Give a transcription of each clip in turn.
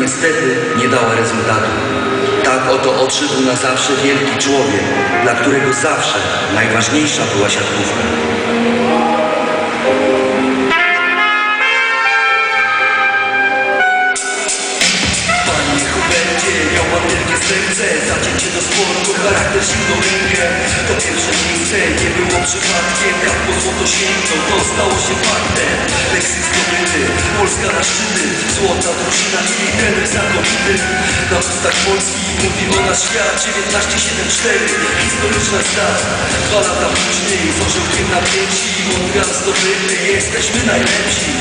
niestety nie dała rezultatu. Tak oto odszedł na zawsze wielki człowiek, dla którego zawsze najważniejsza była siatkówka. Serce Zacięcie do sportu, charakter, silną rękę To pierwsze miejsce nie było przypadkiem Kapło złoto święto, to stało się faktem. Lekcji zdobyty, Polska na szczyty Złota drużyna i jej trener znakomity Na ustach Polski mówi o nas świat 1974, historyczna start Dwa lata później zorzył tym napięci Mundial zdobyty, jesteśmy najlepsi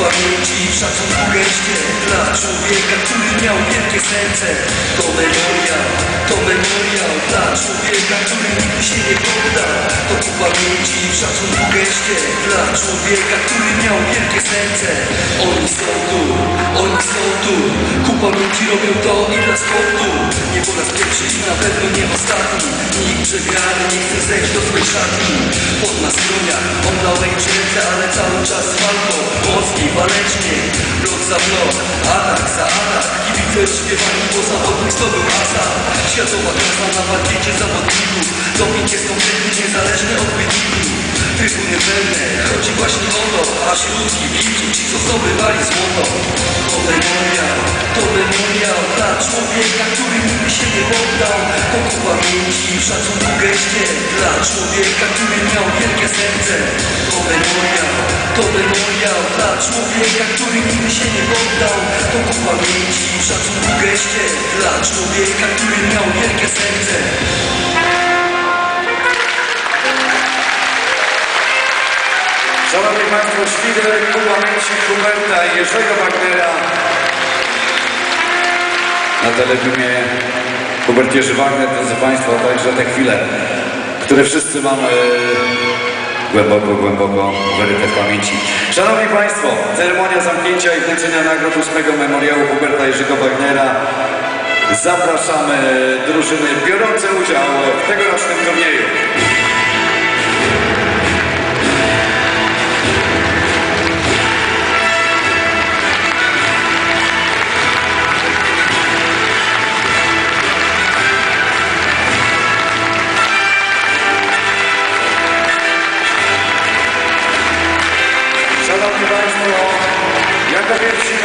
Pamięci i szacunku geście dla człowieka, który miał wielkie serce To memoriał, to memoriał dla człowieka, który nigdy się nie poddał To ku pamięci i szacunku geście dla człowieka, który miał wielkie serce Oni są tu, oni są tu, ku pamięci robią to i dla sportu. Nie po raz pierwszy i na pewno nie przegrany nie chce zejść do swej szatni Pod nastrojach, on dał ręce, ale cały czas walką. Mocniej, walecznie, blok za blok Atak za atak, kibice śpiewali Bo zawodnik zdobył asa? Światowa klasa na parkiecie zawodników. Doping jest kompletnie niezależny od wyniku. Trybuny pełne, chodzi właśnie o to Aż ludzki widzów, ci co zdobywali złoto. To memoriał, to memoriał Dla człowieka, który nigdy się nie poddał. To ku pamięci i szacunku geście. Dla człowieka, który miał wielkie serce. To memoriał, to memoriał Dla człowieka, który nigdy się nie poddał. To ku pamięci i szacunku geście. Dla człowieka, który miał wielkie serce. Szanowni Państwo, świder ku pamięci Huberta i Jerzego Wagnera. Na telebiumie Hubert Jerzy Wagner, drodzy Państwo, także te chwile, które wszyscy mamy głęboko, głęboko wyryte w pamięci. Szanowni Państwo, ceremonia zamknięcia i wręczenia nagród 8 memoriału Huberta Jerzego Wagnera. Zapraszamy drużyny biorące udział w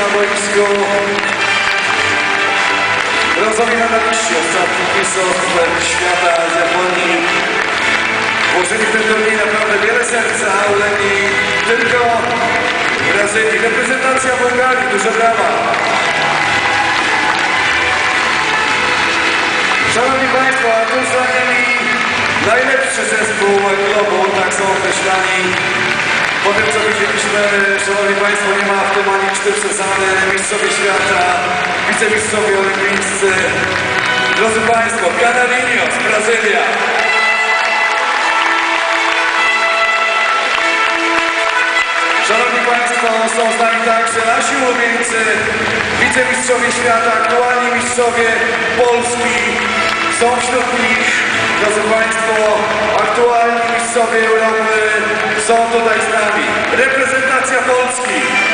na boisku brązowi medaliści ostatnich mistrzostw świata z Japonii. Włożyli w tym turnieju naprawdę wiele serca, ale nie tylko Brazylii. Reprezentacja Bułgarii, duże brawa. Szanowni Państwo, a tu za nimi najlepszy zespół globu, tak są określani. Po tym co widzieliśmy, Szanowni Państwo, nie ma w tym ani czty przesady, mistrzowie świata, wicemistrzowie olimpijscy. Drodzy Państwo, Canarinhos, Brazylia. Szanowni Państwo, są z nami także nasi ulubieńcy, wicemistrzowie świata, aktualni mistrzowie Polski. Są wśród nich, drodzy Państwo, aktualni mistrzowie Europy są tutaj z nami. Reprezentacja Polski.